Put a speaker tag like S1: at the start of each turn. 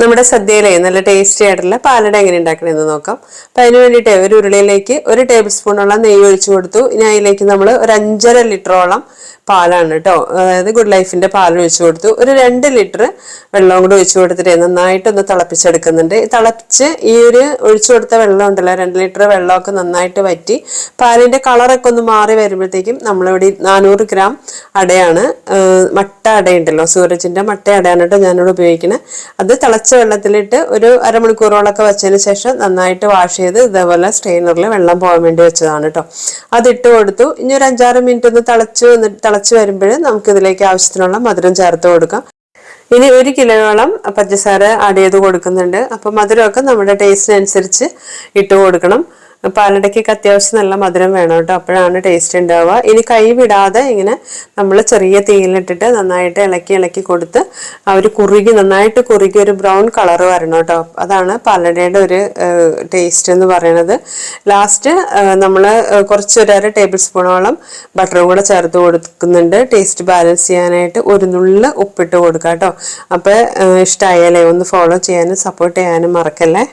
S1: നമ്മുടെ സദ്യയിലെ നല്ല ടേസ്റ്റി ആയിട്ടുള്ള പാലട എങ്ങനെ ഉണ്ടാക്കണമെന്ന് നോക്കാം. അപ്പം അതിന് വേണ്ടിയിട്ട് ഒരു ഉരുളിയിലേക്ക് ഒരു ടേബിൾ സ്പൂണോളം നെയ്യ് ഒഴിച്ചു കൊടുത്തു. ഇനി അതിലേക്ക് നമ്മൾ ഒരു അഞ്ചര ലിറ്ററോളം പാലാണ് കേട്ടോ അതായത് ഗുഡ് ലൈഫിന്റെ പാൽ ഒഴിച്ചു കൊടുത്തു. ഒരു രണ്ട് ലിറ്റർ വെള്ളം കൂടി ഒഴിച്ചു കൊടുത്തിട്ട് നന്നായിട്ടൊന്ന് തിളപ്പിച്ചെടുക്കുന്നുണ്ട്. തിളപ്പിച്ച് ഈ ഒരു ഒഴിച്ചു കൊടുത്ത വെള്ളം ഉണ്ടല്ലോ രണ്ട് ലിറ്റർ വെള്ളമൊക്കെ നന്നായിട്ട് വറ്റി പാലിന്റെ കളറൊക്കെ ഒന്ന് മാറി വരുമ്പോഴത്തേക്കും നമ്മളിവിടെ നാനൂറ് ഗ്രാം അടയാണ് മട്ട അടയുണ്ടല്ലോ സൂരജിന്റെ മട്ട അടയാണ് കേട്ടോ ഞാനിവിടെ ഉപയോഗിക്കുന്നത് അത് തിളച്ച വെള്ളത്തിലിട്ട് ഒരു അരമണിക്കൂറോളൊക്കെ വെച്ചതിന് ശേഷം നന്നായിട്ട് വാഷ് ചെയ്ത് ഇതേപോലെ സ്ട്രെയിനറിൽ വെള്ളം പോകാൻ വേണ്ടി വെച്ചതാണ് കേട്ടോ അതിട്ട് കൊടുത്തു. ഇനി ഒരു അഞ്ചാറ് മിനിറ്റ് ഒന്ന് തിളച്ച് വന്നിട്ട് തിളച്ച് നമുക്ക് ഇതിലേക്ക് ആവശ്യത്തിനുള്ള മധുരം ചേർത്ത് കൊടുക്കാം. ഇനി ഒരു കിലോയോളം പഞ്ചസാര ആഡ് ചെയ്ത് കൊടുക്കുന്നുണ്ട്. അപ്പം മധുരമൊക്കെ നമ്മുടെ ടേസ്റ്റിനനുസരിച്ച് ഇട്ട് കൊടുക്കണം. പാലടയ്ക്കൊക്കെ അത്യാവശ്യം നല്ല മധുരം വേണം കേട്ടോ. അപ്പോഴാണ് ടേസ്റ്റ് ഉണ്ടാവുക. ഇനി കൈ വിടാതെ ഇങ്ങനെ നമ്മൾ ചെറിയ തീയിലിട്ടിട്ട് നന്നായിട്ട് ഇളക്കി ഇളക്കി കൊടുത്ത് അവർ കുറുകി നന്നായിട്ട് കുറുകി ഒരു ബ്രൗൺ കളർ വരണം കേട്ടോ. അതാണ് പാലടയുടെ ഒരു ടേസ്റ്റ് എന്ന് പറയുന്നത് ലാസ്റ്റ് നമ്മൾ കുറച്ച് ഒരു അര ടേബിൾ സ്പൂണോളം ബട്ടറും കൂടെ ചേർത്ത് കൊടുക്കുന്നുണ്ട്. ടേസ്റ്റ് ബാലൻസ് ചെയ്യാനായിട്ട് ഒരു നുള്ള് ഉപ്പിട്ട് കൊടുക്കാം കേട്ടോ. അപ്പോൾ ഇഷ്ടമായാലേ ഒന്ന് ഫോളോ ചെയ്യാനും സപ്പോർട്ട് ചെയ്യാനും മറക്കല്ലേ?